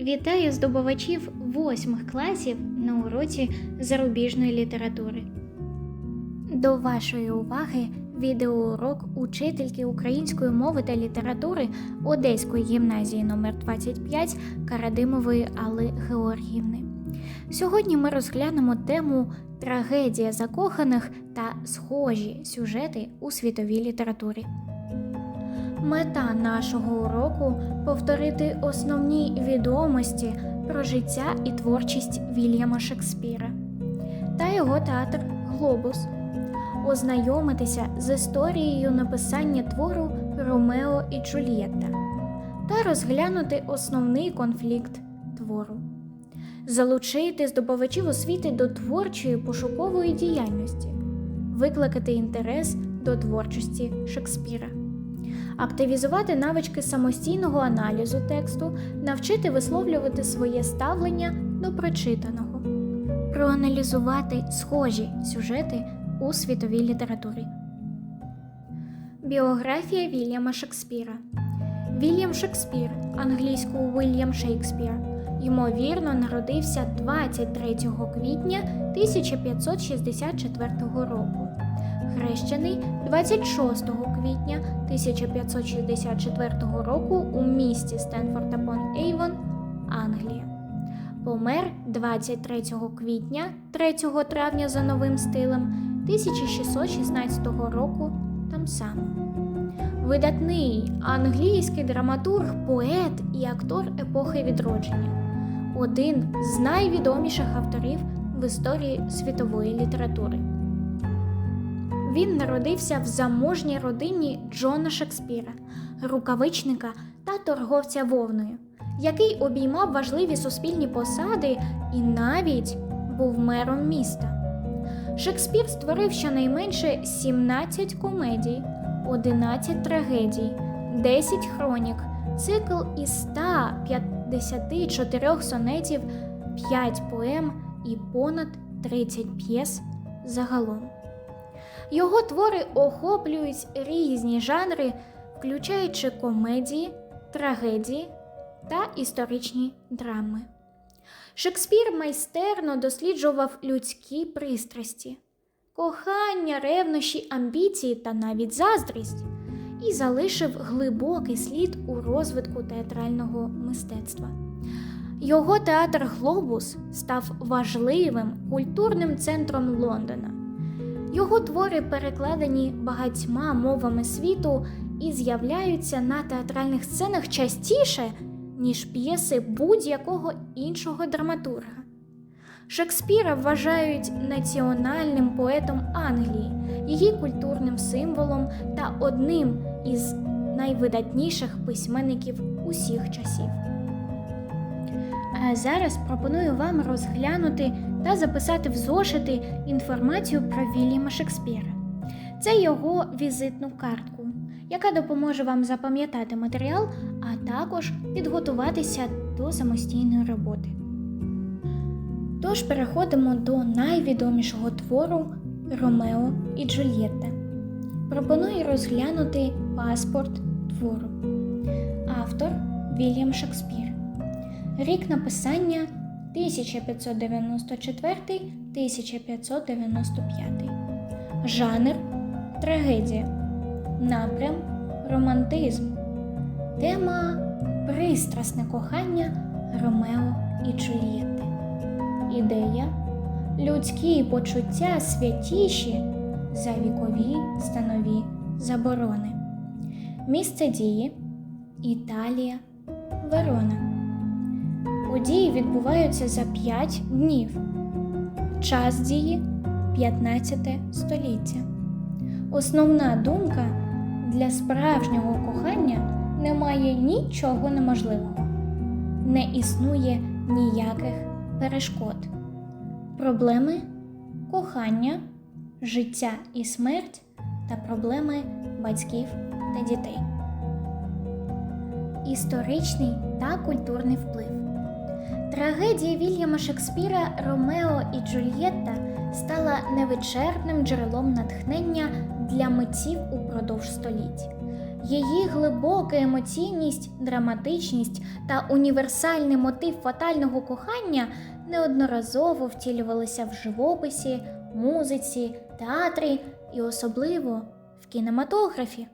Вітаю здобувачів восьмих класів на уроці зарубіжної літератури. До вашої уваги відеоурок учительки української мови та літератури Одеської гімназії номер 25 Карадимової Алли Георгіївни. Сьогодні ми розглянемо тему трагедія закоханих та схожі сюжети у світовій літературі. Мета нашого уроку повторити основні відомості про життя і творчість Вільяма Шекспіра та його театр Глобус, ознайомитися з історією написання твору Ромео і Джульєтта та розглянути основний конфлікт твору, залучити здобувачів освіти до творчої пошукової діяльності, викликати інтерес до творчості Шекспіра активізувати навички самостійного аналізу тексту, навчити висловлювати своє ставлення до прочитаного, проаналізувати схожі сюжети у світовій літературі. Біографія Вільяма Шекспіра Вільям Шекспір, англійською Уільям Шейкспір, ймовірно, народився 23 квітня 1564 року хрещений 26 квітня 1564 року у місті Стенфорд апон Ейвон, Англія. Помер 23 квітня 3 травня за новим стилем 1616 року там само. Видатний англійський драматург, поет і актор епохи відродження, один з найвідоміших авторів в історії світової літератури. Він народився в заможній родині Джона Шекспіра, рукавичника та торговця вовною, який обіймав важливі суспільні посади і навіть був мером міста. Шекспір створив щонайменше 17 комедій, 11 трагедій, 10 хронік, цикл із 154 сонетів, 5 поем і понад 30 п'єс загалом. Його твори охоплюють різні жанри, включаючи комедії, трагедії та історичні драми. Шекспір майстерно досліджував людські пристрасті, кохання, ревнощі, амбіції та навіть заздрість і залишив глибокий слід у розвитку театрального мистецтва. Його театр Глобус став важливим культурним центром Лондона. Його твори перекладені багатьма мовами світу і з'являються на театральних сценах частіше, ніж п'єси будь-якого іншого драматурга. Шекспіра вважають національним поетом Англії, її культурним символом та одним із найвидатніших письменників усіх часів. А зараз пропоную вам розглянути та записати в зошити інформацію про Вільяма Шекспіра. Це його візитну картку, яка допоможе вам запам'ятати матеріал, а також підготуватися до самостійної роботи. Тож переходимо до найвідомішого твору Ромео і Джульєтта. Пропоную розглянути паспорт твору. Автор Вільям Шекспір. Рік написання 1594-1595. Жанр трагедія. Напрям романтизм. Тема пристрасне кохання Ромео і Джульєтти. Ідея людські почуття святіші за вікові станові заборони. Місце дії Італія, Верона. Події відбуваються за 5 днів. Час дії 15 століття. Основна думка для справжнього кохання немає нічого неможливого, не існує ніяких перешкод. Проблеми кохання, життя і смерть та проблеми батьків та дітей. Історичний та культурний вплив. Трагедія Вільяма Шекспіра Ромео і Джульєтта стала невичерпним джерелом натхнення для митців упродовж століть. Її глибока емоційність, драматичність та універсальний мотив фатального кохання неодноразово втілювалися в живописі, музиці, театрі і особливо в кінематографі.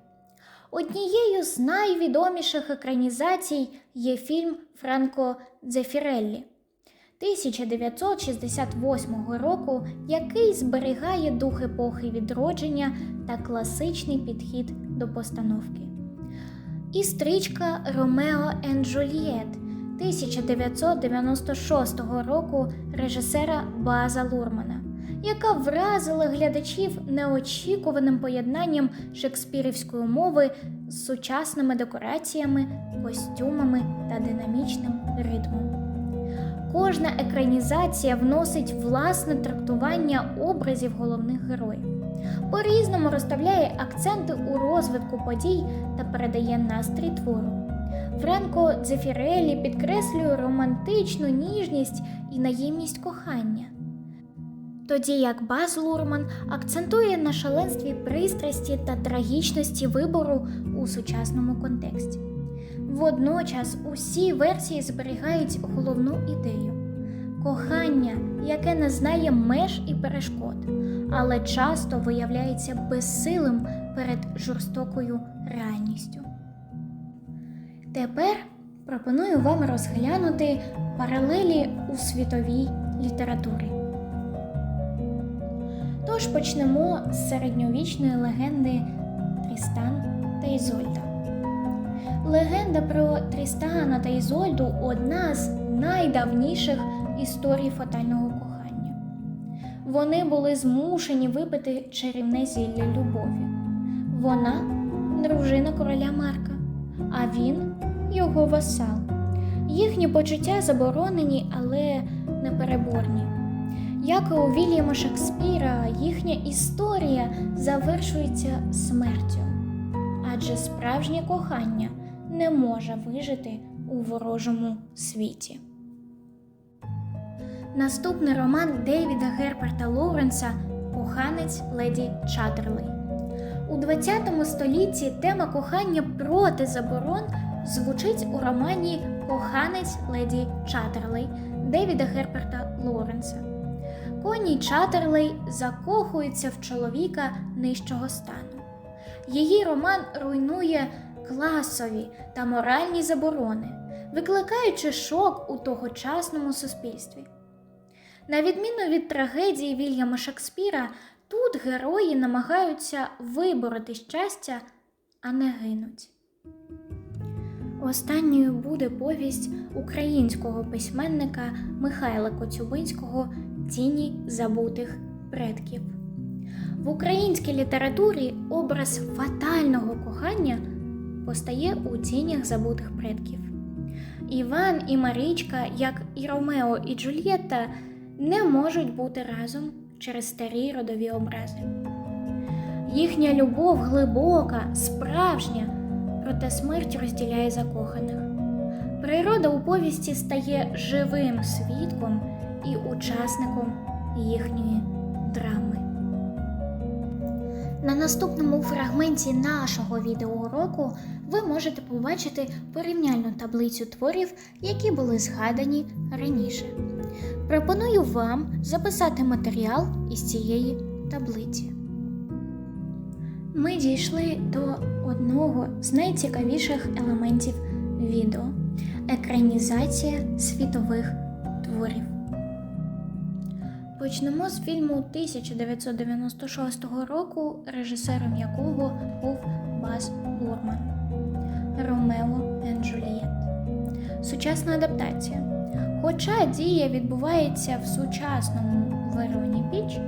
Однією з найвідоміших екранізацій є фільм Франко Дзефіреллі 1968 року, який зберігає дух епохи відродження та класичний підхід до постановки. І стрічка Ромео енд Джульєт 1996 року режисера База Лурмана, яка вразила глядачів неочікуваним поєднанням шекспірівської мови з сучасними декораціями, костюмами та динамічним ритмом. Кожна екранізація вносить власне трактування образів головних героїв, по-різному розставляє акценти у розвитку подій та передає настрій твору. Френко Дзефірелі підкреслює романтичну ніжність і наївність кохання. Тоді як Баз Лурман акцентує на шаленстві пристрасті та трагічності вибору у сучасному контексті. Водночас усі версії зберігають головну ідею кохання, яке не знає меж і перешкод, але часто виявляється безсилим перед жорстокою реальністю. Тепер пропоную вам розглянути паралелі у світовій літературі. Тож почнемо з середньовічної легенди Трістан та Ізольда. Легенда про Трістана та Ізольду одна з найдавніших історій фатального кохання. Вони були змушені випити чарівне зілля любові. Вона дружина короля Марка, а він його васал. Їхні почуття заборонені, але непереборні. Як і у Вільяма Шекспіра, їхня історія завершується смертю, адже справжнє кохання не може вижити у ворожому світі. Наступний роман Дейвіда Герберта Лоуренса Коханець леді Чаттерлей. У ХХ столітті тема кохання проти заборон звучить у романі Коханець леді Чаттерлей Дейвіда Герберта Лоуренса. Коні Чаттерлей закохується в чоловіка нижчого стану. Її роман руйнує класові та моральні заборони, викликаючи шок у тогочасному суспільстві. На відміну від трагедії Вільяма Шекспіра, тут герої намагаються вибороти щастя, а не гинуть. Останньою буде повість українського письменника Михайла Коцюбинського Тіні забутих предків. В українській літературі образ фатального кохання постає у тінях забутих предків. Іван і Марічка, як і Ромео і Джульєтта, не можуть бути разом через старі родові образи. Їхня любов глибока, справжня, проте смерть розділяє закоханих. Природа у повісті стає живим свідком і учасником їхньої драми. На наступному фрагменті нашого відеоуроку ви можете побачити порівняльну таблицю творів, які були згадані раніше. Пропоную вам записати матеріал із цієї таблиці. Ми дійшли до одного з найцікавіших елементів відео екранізація світових творів. Почнемо з фільму 1996 року, режисером якого був Баз Лурман Ромео and Джульєт. Сучасна адаптація. Хоча дія відбувається в сучасному Вероні Піч,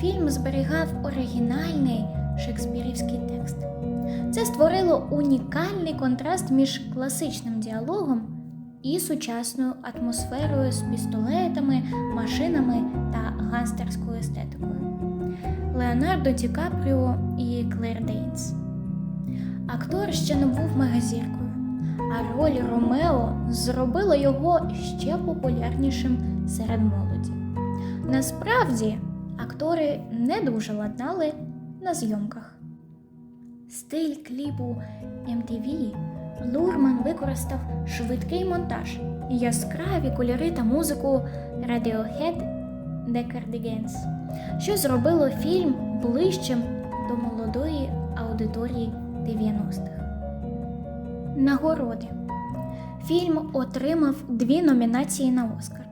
фільм зберігав оригінальний шекспірівський текст. Це створило унікальний контраст між класичним діалогом і сучасною атмосферою з пістолетами, машинами та ганстерською естетикою. Леонардо Ді Капріо і Клер Дейнс. Актор ще не був мегазіркою, а роль Ромео зробила його ще популярнішим серед молоді. Насправді, актори не дуже ладнали на зйомках. стиль кліпу MTV, Лурман використав швидкий монтаж, яскраві кольори та музику Radiohead Cardigans, що зробило фільм ближчим до молодої аудиторії 90-х. Нагороди. Фільм отримав дві номінації на Оскар: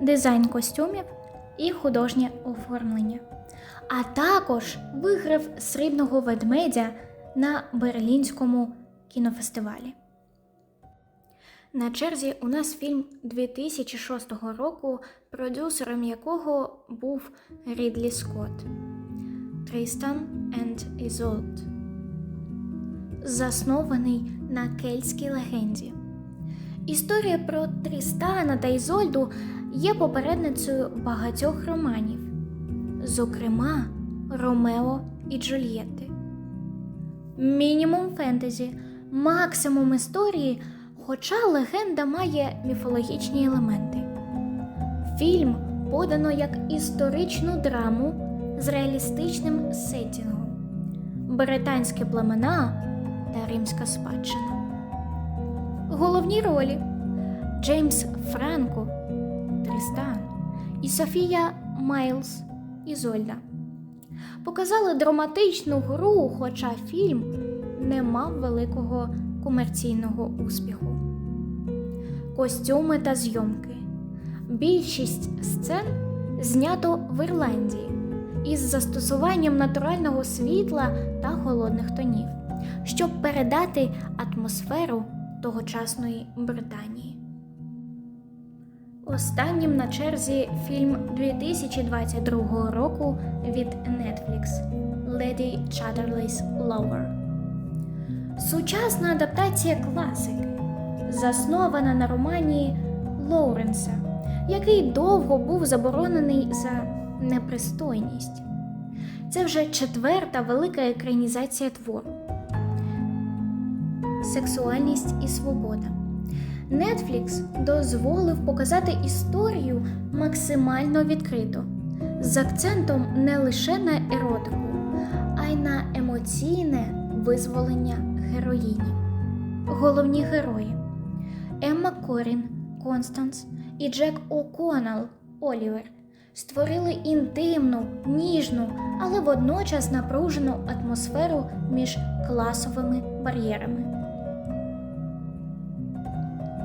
дизайн костюмів і художнє оформлення. А також виграв срібного ведмедя на Берлінському кінофестивалі. На черзі у нас фільм 2006 року, продюсером якого був Рідлі Скотт Tristan and Isolde, заснований на кельтській легенді. Історія про Трістана та Ізольду є попередницею багатьох романів, зокрема Ромео і Джульєтти. Мінімум фентезі, максимум історії, хоча легенда має міфологічні елементи. Фільм подано як історичну драму з реалістичним сеттінгом, британські племена та римська спадщина. Головні ролі Джеймс Франко Трістан і Софія Майлз Ізольда показали драматичну гру, хоча фільм не мав великого комерційного успіху. Костюми та зйомки. Більшість сцен знято в Ірландії із застосуванням натурального світла та холодних тонів, щоб передати атмосферу тогочасної Британії. Останнім на черзі фільм 2022 року від Netflix Lady Chatterley's Lover. Сучасна адаптація класики, заснована на романі Лоуренса, який довго був заборонений за непристойність. Це вже четверта велика екранізація твору. Сексуальність і свобода. Netflix дозволив показати історію максимально відкрито, з акцентом не лише на еротику, а й на емоційне визволення героїні. Головні герої Емма Корін, Констанс і Джек О'Коннелл Олівер створили інтимну, ніжну, але водночас напружену атмосферу між класовими бар'єрами.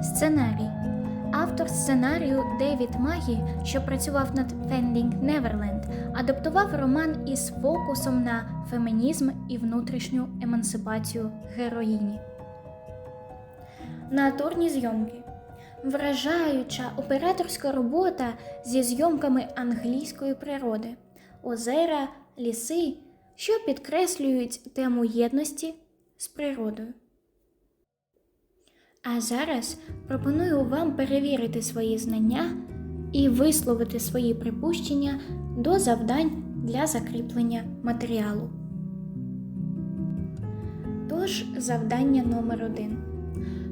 Сценарій. Автор сценарію Девід Магі, що працював над Finding Neverland, адаптував роман із фокусом на фемінізм і внутрішню емансипацію героїні. Натурні зйомки. Вражаюча операторська робота зі зйомками англійської природи, озера, ліси, що підкреслюють тему єдності з природою. А зараз пропоную вам перевірити свої знання і висловити свої припущення до завдань для закріплення матеріалу. Тож, завдання номер один.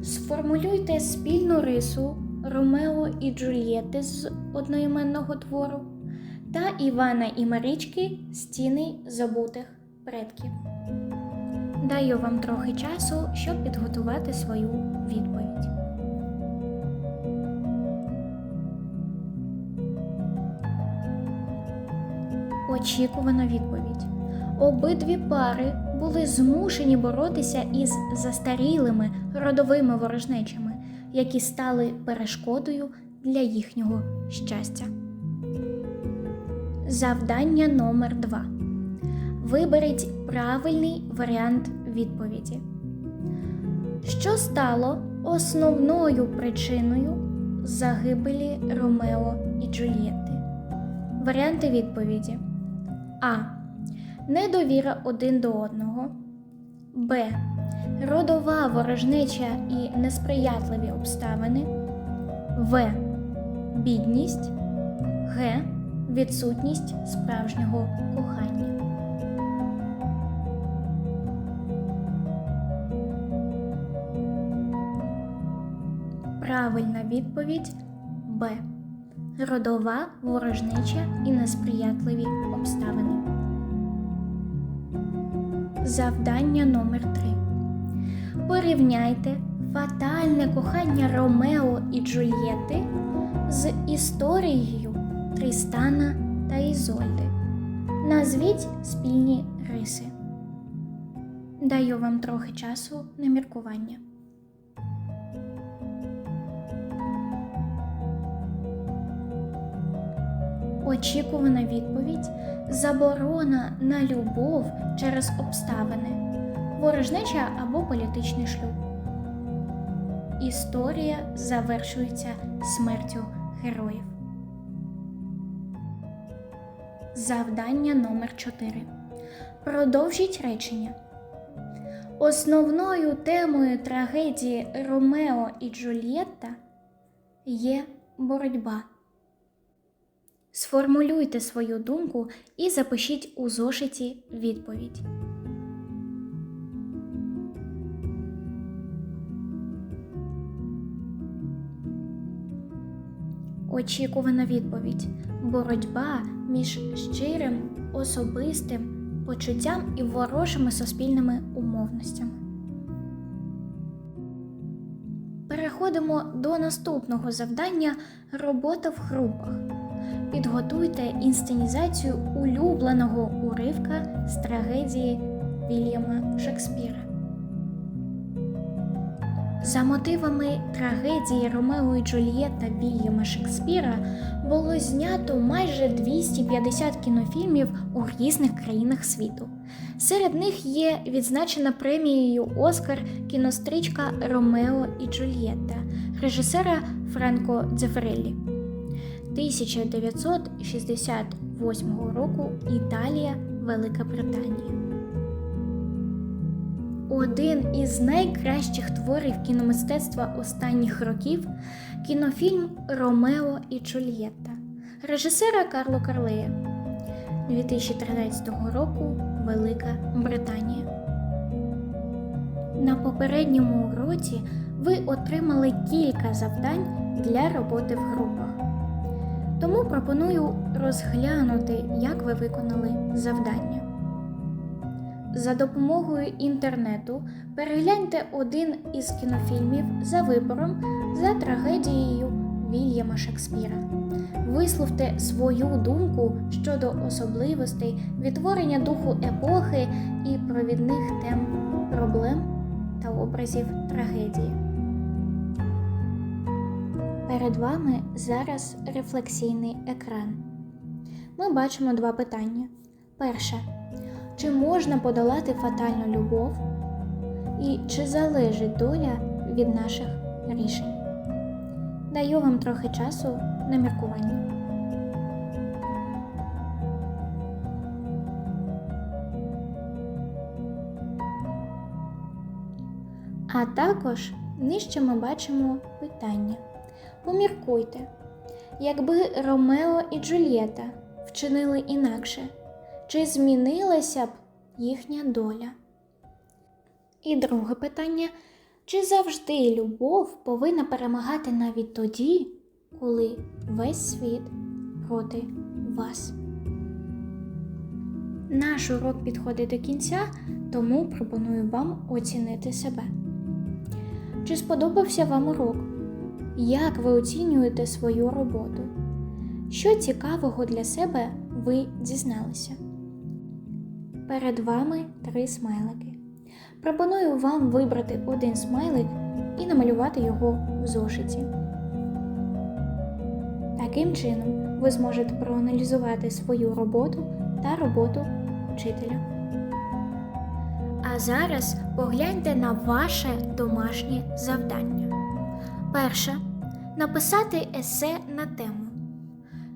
Сформулюйте спільну рису Ромео і Джульєти з одноіменного твору та Івана і Марічки Стіни забутих предків. Даю вам трохи часу, щоб підготувати свою відповідь. Очікувана відповідь. Обидві пари були змушені боротися із застарілими родовими ворожнечами, які стали перешкодою для їхнього щастя. Завдання номер 2 Виберіть правильний варіант відповіді. Що стало основною причиною загибелі Ромео і Джульєтти? Варіанти відповіді А. Недовіра один до одного. Б. Родова ворожнеча і несприятливі обставини. В. Бідність. Г. Відсутність справжнього кохання. Правильна відповідь Б. Родова ворожнеча і несприятливі обставини. завдання номер 3 Порівняйте фатальне кохання Ромео і Джульєти з історією Трістана та Ізольди. Назвіть спільні риси. Даю вам трохи часу на міркування. Очікувана відповідь заборона на любов через обставини, ворожнеча або політичний шлюб. Історія завершується смертю героїв. Завдання номер 4 Продовжіть речення. Основною темою трагедії Ромео і Джульєтта є боротьба. Сформулюйте свою думку і запишіть у зошиті відповідь. Очікувана відповідь боротьба між щирим, особистим почуттям і ворожими суспільними умовностями. Переходимо до наступного завдання робота в групах. Підготуйте інсценізацію улюбленого уривка з трагедії Вільяма Шекспіра. За мотивами трагедії Ромео і Джульєта Вільяма Шекспіра було знято майже 250 кінофільмів у різних країнах світу. Серед них є відзначена премією Оскар кінострічка Ромео і Джульєта режисера Франко Дзефреллі. 1968 року Італія, Велика Британія. Один із найкращих творів кіномистецтва останніх років кінофільм Ромео і Джульєтта режисера Карло Карлея 2013 року Велика Британія. На попередньому уроці ви отримали кілька завдань для роботи в групах. Тому пропоную розглянути, як ви виконали завдання. За допомогою інтернету перегляньте один із кінофільмів за вибором за трагедією Вільяма Шекспіра. Висловте свою думку щодо особливостей відтворення духу епохи і провідних тем проблем та образів трагедії. Перед вами зараз рефлексійний екран. Ми бачимо два питання. Перше. Чи можна подолати фатальну любов? І чи залежить доля від наших рішень? Даю вам трохи часу на міркування. А також нижче ми бачимо питання. Поміркуйте, якби Ромео і Джульєта вчинили інакше, чи змінилася б їхня доля? І друге питання: чи завжди любов повинна перемагати навіть тоді, коли весь світ проти вас? Наш урок підходить до кінця, тому пропоную вам оцінити себе. Чи сподобався вам урок? Як ви оцінюєте свою роботу? Що цікавого для себе ви дізналися? Перед вами три смайлики. Пропоную вам вибрати один смайлик і намалювати його в зошиті. Таким чином, ви зможете проаналізувати свою роботу та роботу вчителя. А зараз погляньте на ваше домашнє завдання. Перше. Написати есе на тему.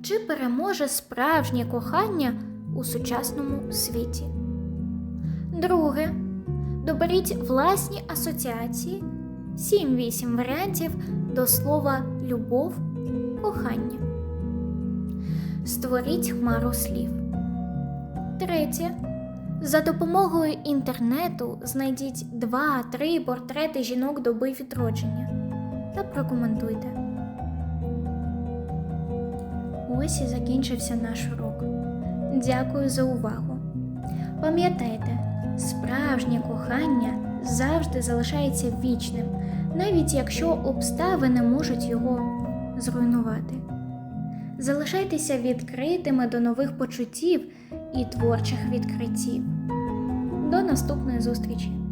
Чи переможе справжнє кохання у сучасному світі? Друге. Доберіть власні асоціації 7-8 варіантів до слова любов, кохання. Створіть хмару слів. Третє. За допомогою інтернету знайдіть 2-3 портрети жінок доби відродження та прокоментуйте. Ось і закінчився наш урок. Дякую за увагу. Пам'ятайте, Справжнє кохання завжди залишається вічним, навіть якщо обставини можуть його зруйнувати. Залишайтеся відкритими до нових почуттів і творчих відкриттів. До наступної зустрічі!